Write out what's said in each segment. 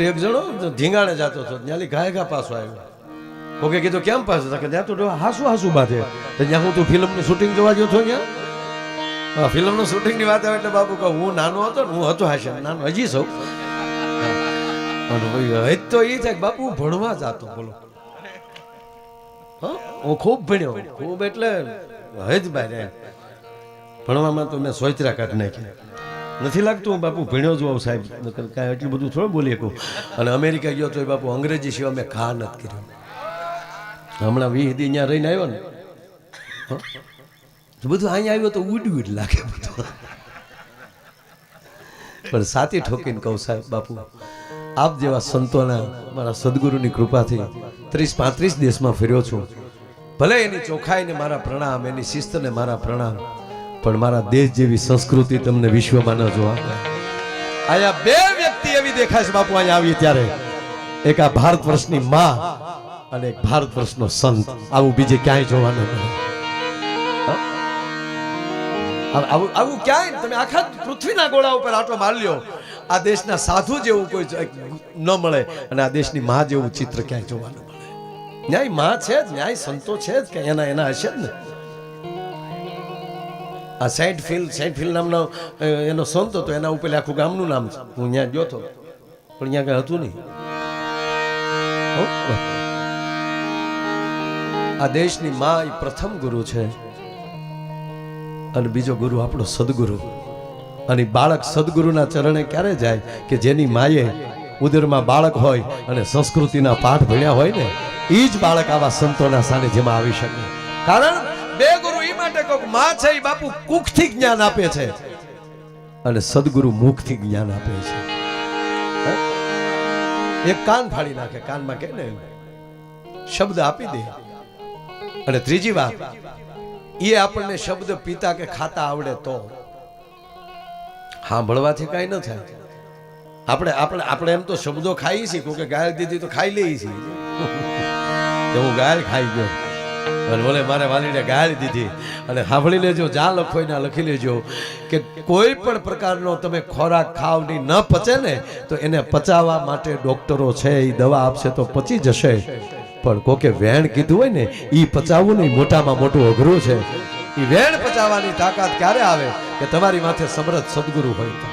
એક જણો ધીંગાણે જતો હતો ત્યાંથી ઘાય ઘા પાછો આવ્યો. કોકે કીધું, કેમ પાછો? કે, ત્યાં તો હાસુ હાસુ તો ત્યાં હું તું ફિલ્મનું શૂટિંગ જોવા ગયો છો ત્યાં? ફિલ્મનું શૂટિંગની વાત આવે એટલે બાપુ કહું, હું નાનો હતો ને, હું હતો હાશે નાનો હજી સૌ અને તો એ થાય બાપુ ભણવા જતો, બોલો. હું ખૂબ ભણ્યો, ખૂબ એટલે હજ બહાર ભણવામાં તો મેં સોચરા કાઢ નાખી. નથી લાગતું? બાપુ, ભણ્યો જ હોઉં સાહેબ. કાંઈ એટલું બધું થોડું બોલી શકું અને અમેરિકા ગયો તો એ બાપુ, અંગ્રેજી સિવાય મેં ખા નથી કર્યું. હમણાં વીસ દી ત્યાં રહીને આવ્યો ને બધું અહીંયા આવ્યો તો ઉડ ઉડ લાગે બધું. પણ સાથી ઠોકીને કહું સાહેબ, બાપુ, આપ જેવા સંતોના મારા સદગુરુની કૃપાથી ત્રીસ પાંત્રીસ દેશમાં ફર્યો છું. ભલે એની ચોખાઈને મારા પ્રણામ, એની શિસ્તને મારા પ્રણામ પણ મારા દેશ જેવી સંસ્કૃતિ તમને વિશ્વમાં ન જોવા. અહીંયા બે વ્યક્તિ એવી દેખાય છે બાપુ, અહીંયા આવી ત્યારે. એક આ ભારત વર્ષની માં અને એક ભારત વર્ષનો સંત. આવું બીજે ક્યાંય જોવાનું નથી આવું- આવું ક્યાંય તમે આખા પૃથ્વીના ગોળા ઉપર આટલો માર લ્યો. આ દેશના સાધુ જેવું કોઈ ન મળે અને આ દેશની માં જેવું ચિત્ર ક્યાંય જોવાનું મળે. ન્યાયમાં છે જ, ન્યાય સંતો છે જ, કે એના એના હશે જ ને? આ સેન્ટ ફિલ સેન્ટ ફિલ નામનો એનો સંત હતો, એના ઉપર આખું ગામનું નામ છે. હું ત્યાં ગયો હતો. પણ ત્યાં કઈ હતું નહીં. આ દેશની માં એ પ્રથમ ગુરુ છે. અને બીજો ગુરુ આપણો સદગુરુ. અને બાળક સદગુરુના ચરણે ક્યારે જાય કે જેની માએ ઉદરમાં બાળક હોય અને સંસ્કૃતિના પાઠ ભણ્યા હોય ને એ જ બાળક આવા સંતોના સાનિધ્યમાં આવી શકે. કારણ બે માટે કોકમાં છે એ બાપુ કુખથી જ્ઞાન આપે છે. અને સદગુરુ મુખથી જ્ઞાન આપે છે. એક કાન ફાડી નાખે, કાનમાં કે ને શબ્દ આપી દે. અને ત્રીજી વાત એ આપણને શબ્દ પીતા કે ખાતા આવડે તો. સાંભળવાથી કાંઈ ન થાય. આપણે આપણે આપણે એમ તો શબ્દો ખાઈ છીએ કે ગાયલ દીધી તો ખાઈ લઈએ છીએ. હું ગાયલ ખાઈ ગયો. અને બોલે, મારે વાલીને ગાળી દીધી. અને સાંભળી લેજો જા લખો એના લખી લેજો કે કોઈ પણ પ્રકારનો તમે ખોરાક ખાવની પચે ને, તો એને પચાવવા માટે ડોક્ટરો છે એ દવા આપશે તો પચી જશે. પણ કોકે વેણ કીધું હોય ને એ પચાવવું નહીં, મોટામાં મોટું અઘરું છે. એ વેણ પચાવવાની તાકાત ક્યારે આવે? કે તમારી માથે સમરથ સદગુરુ હોય તો.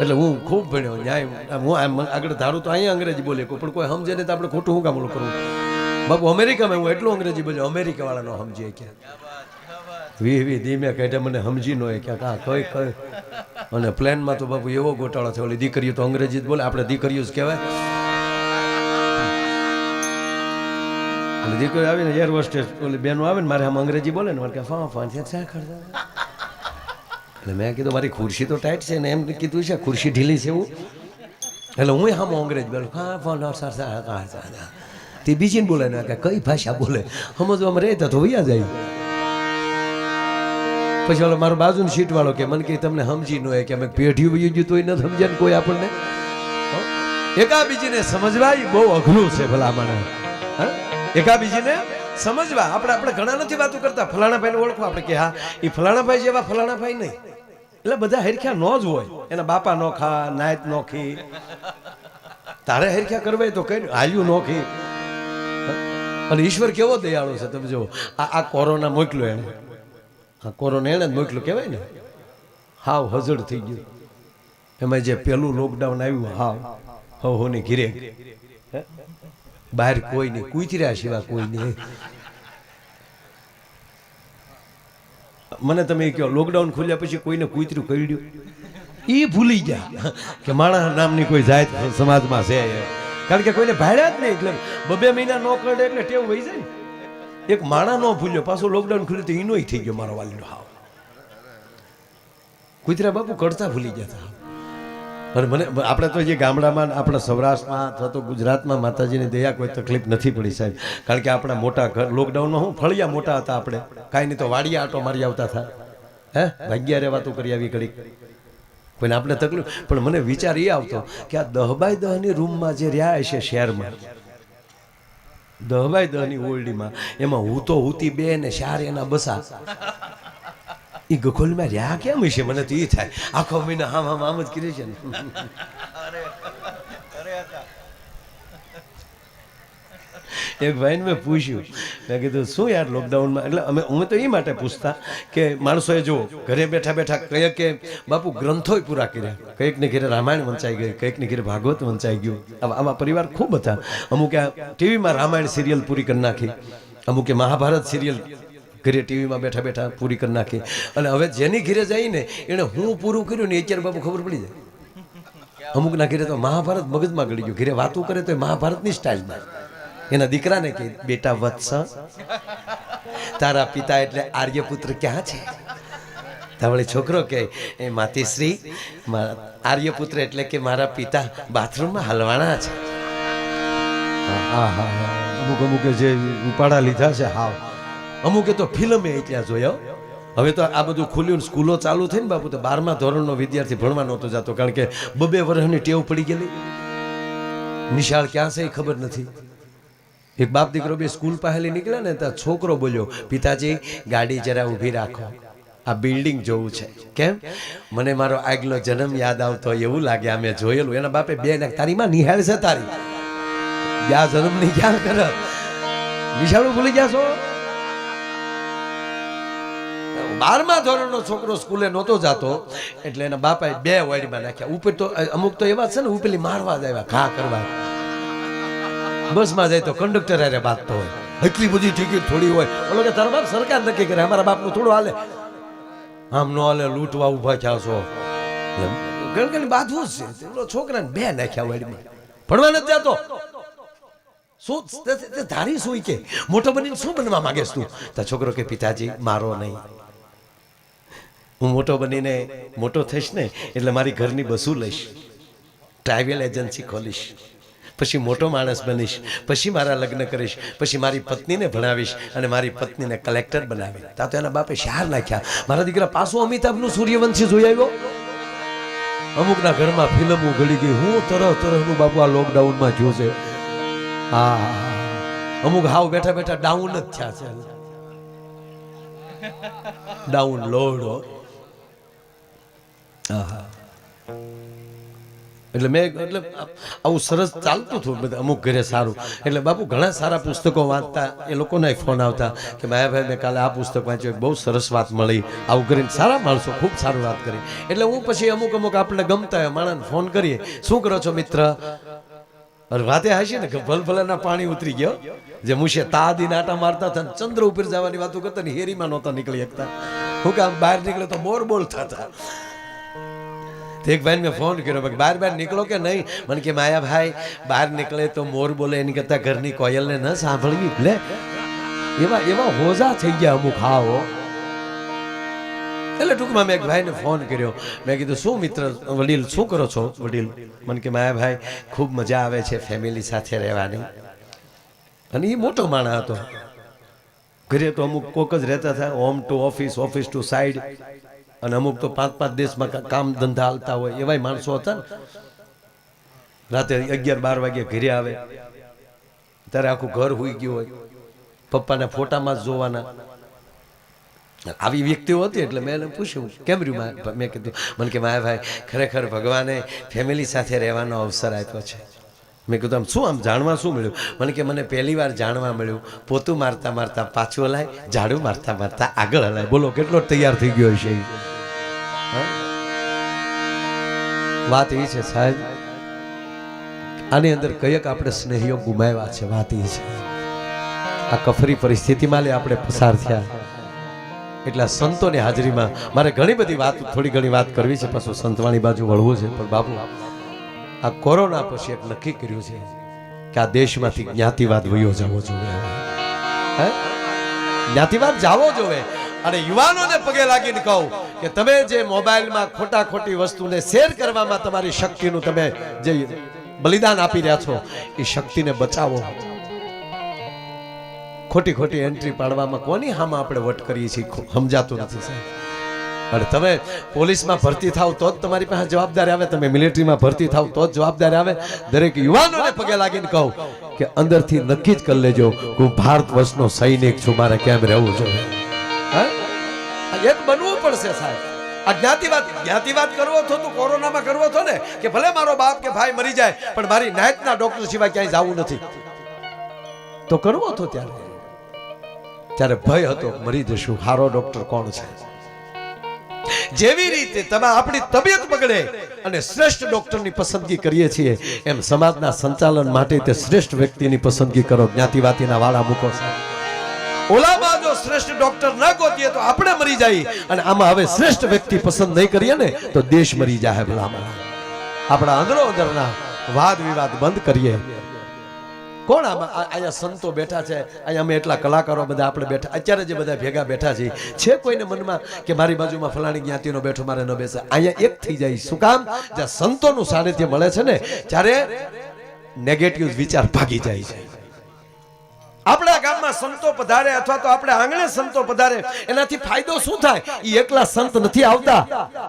એટલે હું ખૂબ ભણ્યો, ન્યાય, હું આગળ ધારું તો અહીંયા અંગ્રેજી બોલે પણ કોઈ સમજે ને તો આપણે ખોટું હું કામ કરવું? બાપુ, અમેરિકામાં હું એટલું અંગ્રેજી બોલ્યો અમેરિકા વાળાનો સમજીએ કે વી વી, ધીમે કહેટે મને સમજી નો કે આ કઈ કઈ. અને પ્લેનમાં તો બાપુ એવો ગોટાળો થયો, ઓલી દીકરીઓ તો અંગ્રેજી જ બોલે, આપણે દીકરીઓ જ કહેવાય. દીકરી આવીને એર હોસ્ટેસ ઓલી બેનો આવે ને, મારે આમ અંગ્રેજી બોલે ને, મારે કે ફા ફા, છે એટલે મેં કીધું, મારી ખુરશી તો ટાઈટ છે ને, એમ કીધું છે, ખુરશી ઢીલી છે એવું. એટલે હું હામ અંગ્રેજ બોલું હા ફા સર સર તે બીજી બોલે ના કે કઈ ભાષા બોલે? સમજવામાં રહેતા તો વૈયા જાય. પછી ઓલો મારો બાજુ સીટ વાળો કે મને કે તમને સમજી ન હોય કે અમે પેઢી વયું ગયું તોય ન સમજે ને કોઈ આપણને? એકા બીજીને સમજવા બહુ અઘરું છે ભલા મને એકા બીજીને સમજવા આપણે આપણે ઘણા નથી વાતો કરતા. ફલાણા ભાઈને ઓળખો આપણે કે હા એ ફલાણા ભાઈ જેવા ફલાણા ભાઈ નહીં. એટલે બધા હેરખ્યા નો જ હોય. એના બાપા નો ખા, નાયત નોખી તારે હેરખ્યા કરવા તો કઈ હાલ્યું નોખી અને ઈશ્વર કેવો દયાળો છે, તમે જો આ આ કોરોના મોકલ્યો એમ હા, કોરોના એને જ મોકલ્યો, કહેવાય ને? હાવ હજડ થઈ ગયું. એમાં જે પેલું લોકડાઉન આવ્યું, હાવ. હવ હોની ઘીરે બહાર કોઈ નહીં, કૂતર્યા સિવાય કોઈ નહીં. મને તમે કહો લોકડાઉન ખુલ્યા પછી કોઈને કૂતરું કરડ્યું એ ભૂલી ગયા કે માણસ નામની કોઈ જાત સમાજમાં છે. કારણ કે કોઈને ભાડ્યા જ નહીં એટલે બબે મહિના નો કરે એટલે ટેવ વહી જાય. એક માણા નો ભૂલ્યો, પાછું લોકડાઉન ખુલ્યું તો એનો થઈ ગયો મારો વાલીનો હાવ. કુતરા બાપુ કરતા ભૂલી ગયા હતા. અને મને, આપણે તો જે ગામડામાં, આપણા સૌરાષ્ટ્રમાં, અથવા તો ગુજરાતમાં માતાજીની દયા કોઈ તકલીફ નથી પડી સાહેબ. કારણ કે આપણા મોટા ઘર લોકડાઉનમાં હું ફળિયા મોટા હતા આપણે. કાંઈ નહીં તો વાડિયા આટો મારી આવતા હતા. હે? ભાગ્યા રહેવાતું વાતો કરી આવી ઘડી કોઈને આપણે તકલીફ પણ મને વિચાર એ આવતો કે આ દહ બાય દહની રૂમમાં જે રહ્યા છે શહેરમાં દહ બાય દહની ઓરડીમાં, એમાં હું તો હુતી બે ને શાર એના બસા. એ ગખોલમાં રહ્યા કેમ હશે? મને તો એ થાય. આખો મહિના આમ આમ આમ જ કરે છે ને. એક ભાઈને મેં પૂછ્યું. મેં કીધું, શું યાર લોકડાઉનમાં એટલે અમે અમે તો એ માટે પૂછતા કે માણસોએ જુઓ ઘરે બેઠા બેઠા કહીએ કે, બાપુ, ગ્રંથોય પૂરા કર્યા. કંઈક ને ઘેરે રામાયણ વંચાઈ ગઈ કંઈકની ઘરે ભાગવત વંચાઈ ગયું. આવા પરિવાર ખૂબ હતા. અમુકે ટીવીમાં રામાયણ સિરિયલ પૂરી કરી નાખી. અમુકે મહાભારત સિરિયલ ઘરે ટીવીમાં બેઠા બેઠા પૂરી કરી નાખી. અને હવે જેની ઘરે જઈને એણે હું પૂરું કર્યું ને એ અત્યારે બાપુ ખબર પડી જાય. અમુકના ઘરે તો મહાભારત મગજમાં ગળી ગયું. ઘરે વાતું કરે તો મહાભારતની સ્ટાઇલમાં એના દીકરાને કહે બેટા વત્સ. તારા પિતા એટલે આર્યપુત્ર ક્યાં છે? તાવળી છોકરો કહે એ માતીશ્રી આર્યપુત્ર એટલે કે મારા પિતા બાથરૂમમાં હલવાણા છે. અમુક અમુકે જે ઉપાડા લીધા છે હાવ અમુકે તો ફિલ્મે ત્યાં જોયો. હવે તો આ બધું ખુલ્યું સ્કૂલો ચાલુ થઈ ને બાપુ તો બારમા ધોરણનો વિદ્યાર્થી ભણવા નહોતો જતો કારણ કે બબે વર્ષની ટેવ પડી ગયેલી. નિશાળ ક્યાં છે એ ખબર નથી. એક બાપ દીકરો બે સ્કૂલ પહેલી નીકળે ને ત્યાં છોકરો બોલ્યો, પિતાજી, ગાડી જરા ઊભી રાખો. આ બિલ્ડિંગ જોવું છે. કેમ? મને મારો આગલો જન્મ યાદ આવતો એવું લાગે અમે જોયેલું. એના બાપે બે નાખ તારી માં નિહાળ છે તારી. યા જન્મની ક્યાં કર નિશાળું ભૂલી ગયા છો? બારમા ધોરણનો છોકરો સ્કૂલે નહોતો જતો, એટલે એના બાપાએ બે વાડીમાં નાખ્યા. ઉપર તો અમુક તો એવા છે ને, ઉપેલી મારવા જ ઘા કરવા. બસમાં જાય તો કંડક્ટર અરે બાંધતો હોય. એટલી બધી ટિકિટ થોડી હોય. ઓલો કે તારા બાપ સરકાર નક્કી કરે અમારા બાપનું થોડું હાલે. આમ નો હાલે લૂંટવા ઊભા થયા છો. ગણગણી બાંધવું જ છે. છોકરાને બે નાખ્યા વાડીમાં. ભણવા નથી જતો. શું ધારી શું કે? મોટો બનીને શું બનવા માંગે તું? તો છોકરો કે પિતાજી મારો નહીં. હું મોટો બનીને મોટો થઈશ ને એટલે મારી ઘરની બસું લઈશ. ટ્રાવેલ એજન્સી ખોલીશ. પછી મોટો માણસ બનીશ, પછી મારા લગ્ન કરીશ, પછી મારી પત્નીને ભણાવીશ અને મારી પત્નીને કલેક્ટર બનાવી તા તો એના બાપે શહેર નાખ્યા. મારા દીકરા પાછું અમિતાભનું સૂર્યવંશી જોઈ આવ્યો? અમુકના ઘરમાં ફિલ્મો ઘડી ગઈ. હું તરહ તરહનું બાપુ આ લોકડાઉનમાં જોશે. હા અમુક હાવ બેઠા બેઠા ડાઉન જ થયા છે. ડાઉન લોડ એટલે મેં એટલે આવું સરસ ચાલતું હતું બધા, અમુક ઘરે સારું. એટલે બાપુ ઘણા સારા પુસ્તકો વાંચતા, એ લોકોના ફોન આવતા કે માયાભાઈ, મેં કાલે આ પુસ્તક વાંચ્યું બહુ સરસ વાત મળી. આવું કરીને સારા માણસો ખૂબ સારું વાત કરી. એટલે હું પછી અમુક અમુક આપણે ગમતા હોય, માણસને ફોન કરીએ. શું કરો છો મિત્ર? વાતે હશે ને, કે ભલભલાના પાણી ઉતરી ગયો. જે મુશે તાદી નાટા મારતા હતા ચંદ્ર ઉપર જવાની વાતો કરતા ને, હેરીમાં નહોતા નીકળી શકતા. હું કામ બહાર નીકળે તો બોર બોલ થતા. તો એક ભાઈ મેં ફોન કર્યો બહાર બહાર નીકળો કે નહીં? મને કે, માયા ભાઈ, બહાર નીકળે તો મોર બોલે, એની કરતાં ઘરની કોયલને ન સાંભળવી, લે. એવા એવા હોજા થઈ ગયા અમુક હાવો એટલે ટૂંકમાં મેં એક ભાઈને ફોન કર્યો. મેં કીધું, શું મિત્ર, વડીલ, શું કરો છો, વડીલ? મને કે, માયા ભાઈ, ખૂબ મજા આવે છે ફેમિલી સાથે રહેવાની. અને એ મોટો માણસ હતો. ઘરે તો અમુક કોક જ રહેતા હતા home to office office to side અને અમુક તો પાંચ પાંચ દેશમાં કામ ધંધા હાલતા હોય, એવાય માણસો હતા. ને રાતે અગિયાર બાર વાગે ઘરે આવે. ત્યારે આખું ઘર હોઈ ગયું હોય. પપ્પાના ફોટામાં જ જોવાના. આવી વ્યક્તિઓ હતી એટલે મેં એને પૂછ્યું, કેમ રહ્યું મેં કીધું, મને કે માયા ભાઈ, ખરેખર ભગવાને ફેમિલી સાથે રહેવાનો અવસર આપ્યો છે. મેં કીધું, આમ શું આમ જાણવા શું મળ્યું? મને કે, મને પહેલી વાર જાણવા મળ્યું. પોતું મારતા મારતા પાછું હલાય, ઝાડુ મારતા મારતા આગળ હલાય. બોલો, કેટલો તૈયાર થઈ ગયો છે વાત એ છે સાહેબ. આની અંદર કયક આપણે સ્નેહીઓ ગુમાવ્યા છે, વાત એ છે. આ કફરી પરિસ્થિતિમાં લે આપણે પસાર થયા. એટલા સંતોની હાજરીમાં મારે ઘણી બધી વાત, થોડી ઘણી વાત કરવી છે, પાછું સંતવાણી બાજુ વળવું છે. પણ બાબુ આ કોરોના પછી એક નક્કી કર્યું છે કે આ દેશમાંથી જ્ઞાતિવાદ વયો જવો જોઈએ? જ્ઞાતિવાદ જાવો જોઈએ. અને યુવાનોને પગે લાગીને કહું કે તમે જે મોબાઈલમાં ખોટા ખોટી વસ્તુને શેર કરવામાં તમારી શક્તિનું તમે જે બલિદાન આપી રહ્યા છો, એ શક્તિને બચાવો. ખોટી ખોટી એન્ટ્રી પાડવામાં કોની હામાં આપણે વટ કરીએ છીએ સમજાતું નથી, સાહેબ. અને તમે પોલીસમાં ભરતી થાવ તો જ તમારી પાસે જવાબદારી આવે. તમે મિલિટરીમાં ભરતી થાવ તો જ જવાબદારી આવે. દરેક યુવાનોને પગે લાગીને કહું કે અંદરથી નક્કી જ કરી લેજો કે હું ભારત વર્ષનો સૈનિક છું, મારે કેમ રહેવું જોઈએ? એક બનવું પડશે સાહેબ. કરવો હતો ને, કે ભલે મારો બાપ કે ભાઈ મરી જાય, પણ મારી નાયતના ડોક્ટર સિવાય ક્યાંય જવું નથી. તો કરવો હતો ત્યારે. ત્યારે ભય હતો, મરી જશું. હારો ડોક્ટર કોણ છે? જેવી રીતે તમે આપણી તબિયત બગડે અને શ્રેષ્ઠ ડોક્ટરની પસંદગી કરીએ છીએ, એમ સમાજના સંચાલન માટે તે શ્રેષ્ઠ વ્યક્તિની પસંદગી કરો જ્ઞાતિવાતીના વાળા મૂકો. ઓલામાં જો શ્રેષ્ઠ ડોક્ટર ન ગોતીએ તો આપણે મરી જઈએ અને આમાં હવે શ્રેષ્ઠ વ્યક્તિ પસંદ નહીં કરીએ ને, તો દેશ મરી જાય ભલામણ આપણા અંદરો અંદરના વાદ વિવાદ બંધ કરીએ કોણ આમાં? અહીંયા સંતો બેઠા છે. અહીંયા અમે એટલા કલાકારો બધા આપણે બેઠા. અત્યારે જે બધા ભેગા બેઠા છીએ છે કોઈને મનમાં કે મારી બાજુમાં ફલાણી જ્ઞાતિનો બેઠો, મારે ન બેસે. અહીંયા એક થઈ જાય. શું કામ? જ્યાં સંતોનું સાનિધ્ય મળે છે ને, ત્યારે નેગેટિવ વિચાર ભાગી જાય છે. આપણા ગામમાં સંતો પધારે અથવા તો આપણે આંગણે સંતો પધારે, એનાથી ફાયદો શું થાય? એ એકલા સંત નથી આવતા.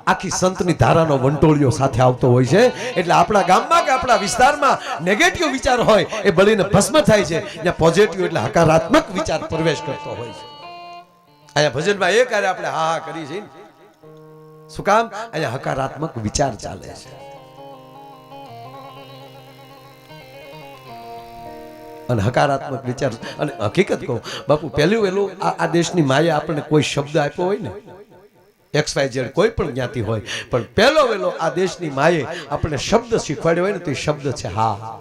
આખી સંતની ધારાનો વંટોળિયો સાથે આવતો હોય છે. એટલે આપણા ગામમાં કે આપણા વિસ્તારમાં નેગેટિવ વિચાર હોય, એ બળીને ભસ્મ થાય છે. ત્યાં પોઝિટિવ એટલે હકારાત્મક વિચાર પ્રવેશ કરતો હોય છે. અહીંયા ભજનમાં એ કાર્ય આપણે હા હા કરી છે શું કામ? અહીંયા હકારાત્મક વિચાર ચાલે છે. અને હકારાત્મક વિચાર. અને હકીકત કહું, બાપુ, પહેલું વહેલું આ દેશની માએ આપણને કોઈ શબ્દ આપ્યો હોય ને? એક્સ વાય ઝેડ કોઈ પણ જ્ઞાતિ હોય. પણ પહેલો વહેલો આ દેશની માએ આપણને શબ્દ શીખવાડ્યો હોય ને, તો એ શબ્દ છે હા.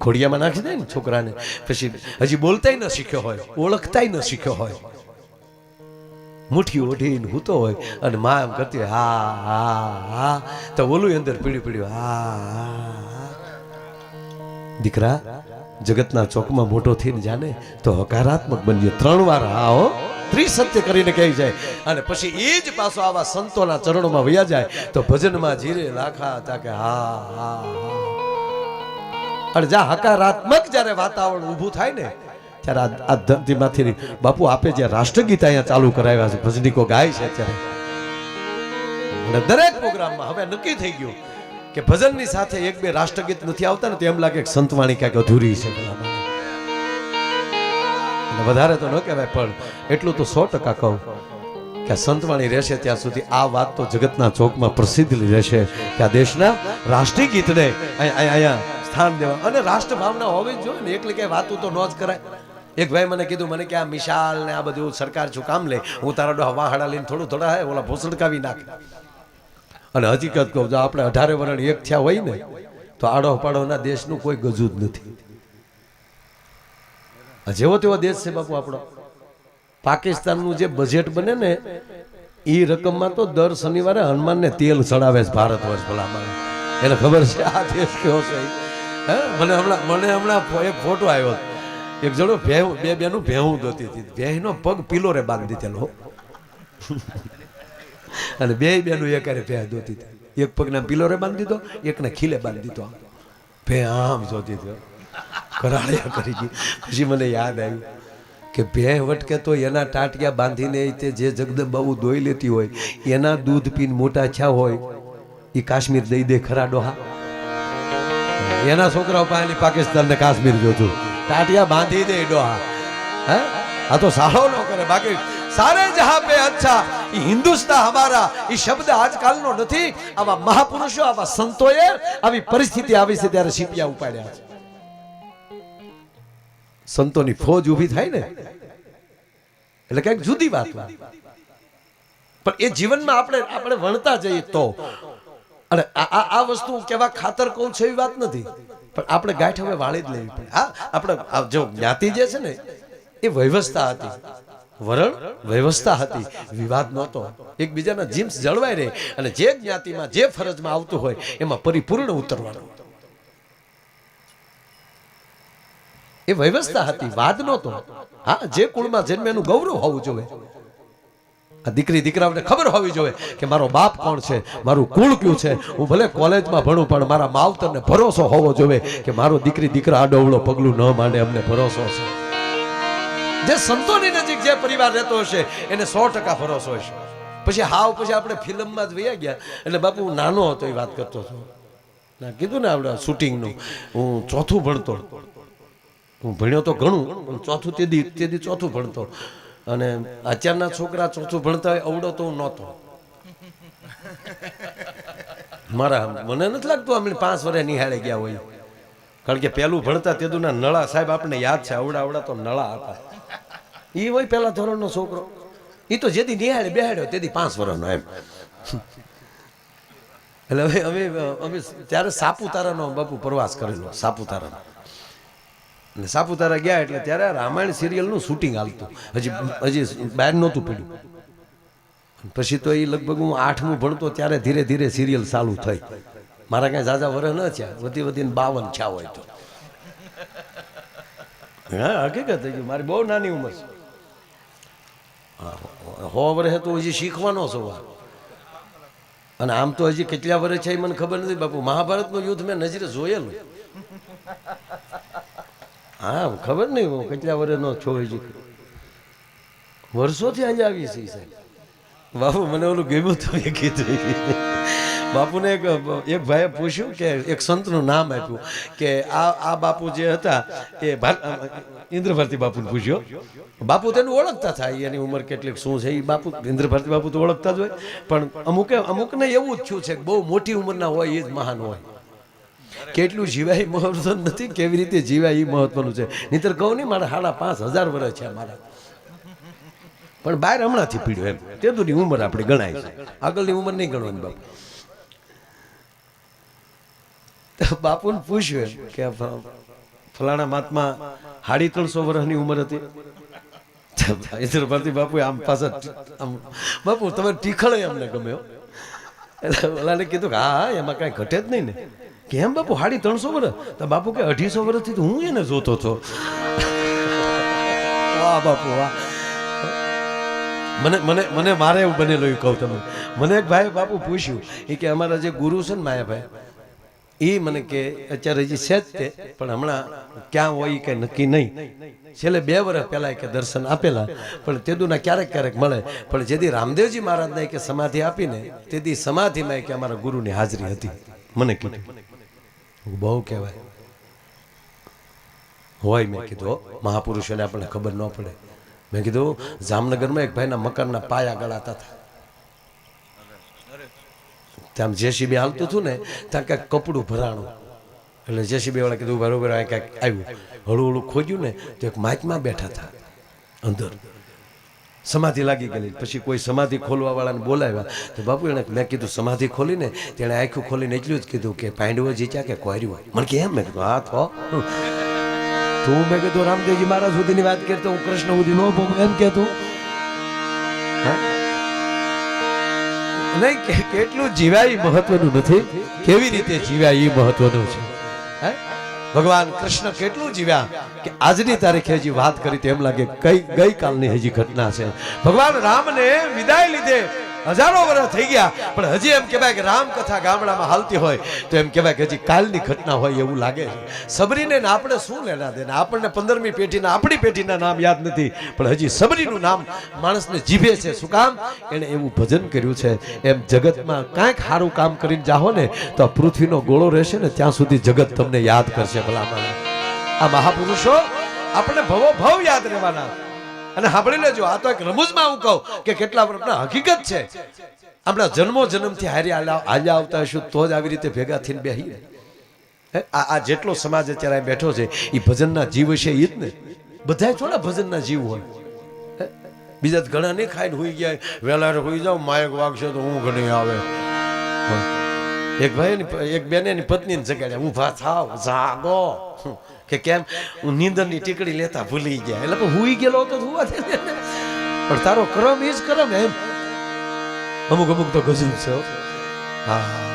ખોડિયામાં નાખી દે ને છોકરાને. પછી હજી બોલતાય ન શીખ્યો હોય, ઓળખતાય ન શીખ્યો હોય. મુઠ્ઠી ઓઢીને હૂતો હોય અને મા એમ કરતી હા હા હા. તો ઓલું અંદર પીડ્યું પીડ્યું હા હા. દીકરા, જગતના ચોકમાં મોટો થઈને જાને તો હકારાત્મક બનજે ત્રણ વાર આવો ત્રિસત્ય કરીને કહી જાય. અને પછી એ જ પાછો આવા સંતોના ચરણોમાં વયા જાય. તો ભજનમાં જીરે લાખા તાકે હા હા અને જ્યાં હકારાત્મક જ્યારે વાતાવરણ ઊભું થાય ને, ત્યારે આ- આ ધરતીમાંથી બાપુ આપે જે રાષ્ટ્રગીત અહીંયા ચાલુ કરાવ્યા છે. ભજનીકો ગાય છે અત્યારે. અને દરેક પ્રોગ્રામમાં હવે નક્કી થઈ ગયું. કે ભજનની સાથે એક બે રાષ્ટ્રગીત નથી આવતા ને તો એમ લાગે કે સંતવાણી ક્યાંક અધૂરી છે વધારે તો ન કહેવાય, પણ એટલું તો સો ટકા કહું કે સંતવાણી રહેશે ત્યાં સુધી. આ વાત તો જગતના ચોકમાં પ્રસિદ્ધ રહેશે કે આ દેશના રાષ્ટ્રીય ગીતને અહીં- અહીં- અહીંયા સ્થાન દેવા. અને રાષ્ટ્રભાવના હોવી જ જોઈએ ને, એટલે કઈ વાત તો ન જ કરાય. એક ભાઈ મને કીધું, મને કે આ મિશાલ ને આ બધું સરકાર શું કામ લે, હું તારા ડોહા વાહડા લઈને થોડું થોડા હે ઓલા ભૂસડકાવી નાખે. અને હકીકત કહું જો આપણે અઢારે વરણ એક થયા હોય ને, તો આડો પાડોના દેશનું કોઈ ગજુ જ નથી જેવો તેવો દેશ છે બાપુ આપણો. પાકિસ્તાનનું જે બજેટ બને ને એ રકમમાં તો દર શનિવારે હનુમાનને તેલ ચડાવે છે ભારત વર્ષ ભલામાં એને ખબર છે આ દેશ કેવો છે? હે? મને હમણાં મને હમણાં એક ફોટો આવ્યો. એક જણો ભેહું, બે બેનું ભેહું દોતી હતી. ભેહીનો પગ પીલો રે બાંધી દીધેલો. અને બે બેનું એકારે ભે જોતી એક પગના પિલોરે બાંધી દીધો, એકને ખીલે બાંધી દીધો ભે આમ જોતી હતી. કરાળિયા કરી ગઈ. પછી મને યાદ આવ્યું કે ભે વટકે તો એના ટાટિયા બાંધીને તે જે જગદંબાવું દોઈ લેતી હોય, એના દૂધ પીને મોટા છા હોય એ કાશ્મીર દઈ દે ખરા ડોહા. એના છોકરાઓ પાસેની પાકિસ્તાન ને કાશ્મીર જોતું ટાટિયા બાંધી દે ડોહા. હે? આ તો સારો ન કરે. બાકી સારે જહા પે અચ્છા હિન્દુસ્તા હમારા એ શબ્દ આજકાલનો નથી. આવા મહાપુરુષો, આવા સંતોએ આવી પરિસ્થિતિ આવી છે ત્યારે સીપિયા ઉપાડ્યા છે. સંતોની ફોજ ઊભી થાય ને, એટલે કંઈક જુદી વાત પણ એ જીવનમાં આપણે આપણે વણતા જઈએ તો. અને આ, આ- વસ્તુ કેવા ખાતર કહું છે, એવી વાત નથી. પણ આપણે ગાંઠ હવે વાળી જ લેવી પડે. હા, આપણે જો જ્ઞાતિ જે છે ને, એ વ્યવસ્થા હતી. વરણ વ્યવસ્થા હતી, વિવાદ નહોતો. એકબીજાના જીમ્સ જળવાઈ રહે અને જે જ્ઞાતિમાં, જે ફરજમાં આવતું હોય, એમાં પરિપૂર્ણ ઉતરવાનું. એ વ્યવસ્થા હતી, વાદ નહોતો. હા, જે કુળમાં જન્મે એનું ગૌરવ હોવું જોઈએ. આ દીકરી, દીકરાઓને ખબર હોવી જોઈએ કે મારો બાપ કોણ છે, મારું કુળ કયું છે. હું ભલે કોલેજમાં ભણું, પણ મારા માવતરને ભરોસો હોવો જોઈએ કે મારો દીકરી, દીકરા આડોવળો પગલું ન માંડે, અમને ભરોસો છે. જે સંતોની નજીક જે પરિવાર રહેતો હશે, એને સો ટકા ભરોસો હશે. પછી હાવ પછી આપણે ફિલ્મમાં જ વૈયા ગયા. એટલે બાપુ, હું નાનો હતો એ વાત કરતો હતો. ના, કીધું ને આપણે શૂટિંગનું, હું ચોથું ભણતો હું ભણ્યો તો ઘણું, પણ ચોથું તેદી તેદી ચોથું ભણતો અને અત્યારના છોકરા ચોથું ભણતા હોય, અવડો તો હું નહોતો. મારા મને નથી લાગતું, અમે પાંચ વર્ષ નિહાળે ગયા હોય. કારણ કે પેલું ભણતા તેદુના નળા સાહેબ આપણને યાદ છે, આવડા આવડા તો નળા હતા. એ હોય પેલા ધોરણનો છોકરો. એ તો જેથી નિહાળે બેહાડ્યો તેથી પાંચ વર્ષનો એમ. એટલે હવે અમે અમે ત્યારે સાપુતારાનો બાપુ પ્રવાસ કરેલો, સાપુતારાનો. અને સાપુતારા ગયા એટલે ત્યારે રામાયણ સિરિયલનું શૂટિંગ હાલતું. હજી હજી બહાર નહોતું પડ્યું. પછી તો એ લગભગ હું આઠમું ભણતો ત્યારે ધીરે ધીરે સિરિયલ ચાલુ થઈ. મારા કાંઈ ઝાઝા વરસ ન થયા. વધી વધીને બાવન છા હોય તો. હા હકીકત થઈ ગયું. મારી બહુ નાની ઉંમર છે. હા, વર્ષે તો હજી શીખવાનો છો. અને આમ તો હજી કેટલા વર્ષ છે એ મને ખબર નથી. બાપુ મહાભારતનું યુદ્ધ મેં નજરે જોયેલું. હા ખબર નહીં હું કેટલા વર્ષનો છો હજી. વર્ષોથી અહીંયા આવી છે સાહેબ. બાપુ મને ઓલું ગમ્યું તો એ કીધું. બાપુને એક એક ભાઈએ પૂછ્યું કે, એક સંતનું નામ આપ્યું કે આ આ બાપુ જે હતા એ ઇન્દ્રભારતી બાપુને પૂછ્યો. બાપુ તેનું ઓળખતા થાય, એની ઉંમર કેટલીક શું છે એ બાપુ, ઇન્દ્રભારતી બાપુ તો ઓળખતા જ હોય. પણ અમુકે, અમુકને એવું જ થયું છે કે બહુ મોટી ઉંમરના હોય, એ જ મહાન હોય. કેટલું જીવાય મહત્વ નથી, કેવી રીતે જીવાય એ મહત્વનું છે. નહીતર કહું નહીં, મારા સાડા પાંચ હજાર વર્ષ છે મારા. પણ બહાર હમણાંથી પીડ્યો એમ. તેદુની ઉંમર આપણે ગણાય છે. આગળની ઉંમર નહીં ગણવાની બાપુ. તો બાપુને પૂછ્યું એમ કે ફલાણા મહાત્મા સાડી ત્રણસો વર્ષની ઉંમર હતી. ઇન્દ્રભારતી બાપુ આમ પાછા આમ, બાપુ તમે ટીખળે અમને ગમે હો. એટલે ઓલાને કીધું કે, હા એમાં કાંઈ ઘટે જ નહીં ને. કેમ બાપુ સાડી ત્રણસો વર્ષ? તો બાપુ કે, અઢીસો વર્ષથી તો હું એને જોતો હતો. વાહ, બાપુ, વાહ. મને મને મને મારે એવું બનેલું કહું તમે મને એક ભાઈ બાપુ પૂછ્યું, એ કે, અમારા જે ગુરુ છે ને માયાભાઈ એ મને કે અત્યારે હજી છે જ તે, પણ હમણાં ક્યાં હોય કંઈ નક્કી નહીં. છેલ્લે બે વર્ષ પહેલા કે દર્શન આપેલા, પણ તેદુના ક્યારેક ક્યારેક મળે. પણ જેથી રામદેવજી મહારાજને કે સમાધિ આપીને તેથી સમાધિમાં કે અમારા ગુરુની હાજરી હતી. મને કીધું. બહુ કહેવાય. હોય મેં કીધું મહાપુરુષોને આપણને ખબર ન પડે. મેં કીધું, જામનગરમાં એક ભાઈના મકાનના પાયા ગળાતા હતા. ત્યાં જેસીબી હાલતું હતું ને ત્યાં કાંઈક કપડું ભરાણું. એટલે જેસીબી વાળા કીધું બરોબર આ કાંઈક આવ્યું. હળું હળું ખોજ્યું ને, તો એક માચમાં બેઠા હતા અંદર. સમાધિ લાગી ગયેલી. પછી કોઈ સમાધિ ખોલવા વાળાને બોલાવ્યા. તો બાપુ એને મેં કીધું, સમાધિ ખોલીને તેણે આખું ખોલીને એટલું જ કીધું કે, પાંડવો જીત્યા કે કોર્યું મને કે, એમ? મેં કીધું, હા, થો. તું મેં કીધું, રામદેવજી મહારાજ સુધીની વાત કરતો, હું કૃષ્ણ સુધી ન ભોગું એમ કહેતું નહીં કેટલું જીવાય મહત્વનું નથી. કેવી રીતે જીવ્યા એ મહત્વનું છે? હે? ભગવાન કૃષ્ણ કેટલું જીવ્યા કે આજની તારીખે હજી વાત કરી તો એમ લાગે કઈ ગઈ કાલની હજી ઘટના છે. ભગવાન રામને વિદાય લીધે હજારો વર્ષ થઈ ગયા, પણ હજી એમ કહેવાય કે રામ કથા ગામડામાં હાલતી હોય, તો એમ કહેવાય કે હજી કાલની ઘટના હોય એવું લાગે છે. સબરીને આપણે શું લેના દેના? આપણને પંદરમી પેઢીના, આપણી પેઢીના નામ યાદ નથી, પણ હજી સબરીનું નામ માણસને જીભે છે. શું કામ? એણે એવું ભજન કર્યું છે, એમ જગતમાં કાંઈક સારું કામ કરીને જાહો ને, તો પૃથ્વીનો ગોળો રહેશે ને, ત્યાં સુધી જગત તમને યાદ કરશે ભલામાં આ મહાપુરુષો, આપણે ભવો ભવ યાદ રહેવાના. અને સાંભળી લેજો, આ તો એક રમૂજમાં હું કહું કે કેટલા વર્ષના હકીકત છે. આપણા જન્મો જન્મથી હારી હાલ્યા આવતા હશું, તો જ આવી રીતે ભેગા થઈને બેહીએ. હે? આ જેટલો સમાજ અત્યારે બેઠો છે એ ભજનના જીવ છે એ જ ને. બધાય થોડા ભજનના જીવ હોય. હે? બીજા ઘણા નહીં ખાઈને હોઈ ગયા. વહેલા હોઈ જાવ માયક વાગશે તો હું ઘણી આવે. એક ભાઈ એક બેને પત્નીને જગાડ્યા. ઊભા થાવ, જાગો. કે કેમ? હું નીંદરની ટીકડી લેતા ભૂલી ગયા. એટલે પણ હુઈ ગયેલો તો હુવા દે પણ તારો ક્રમ એ જ ક્રમ એમ. અમુક અમુક તો ગજબ છે હા હા.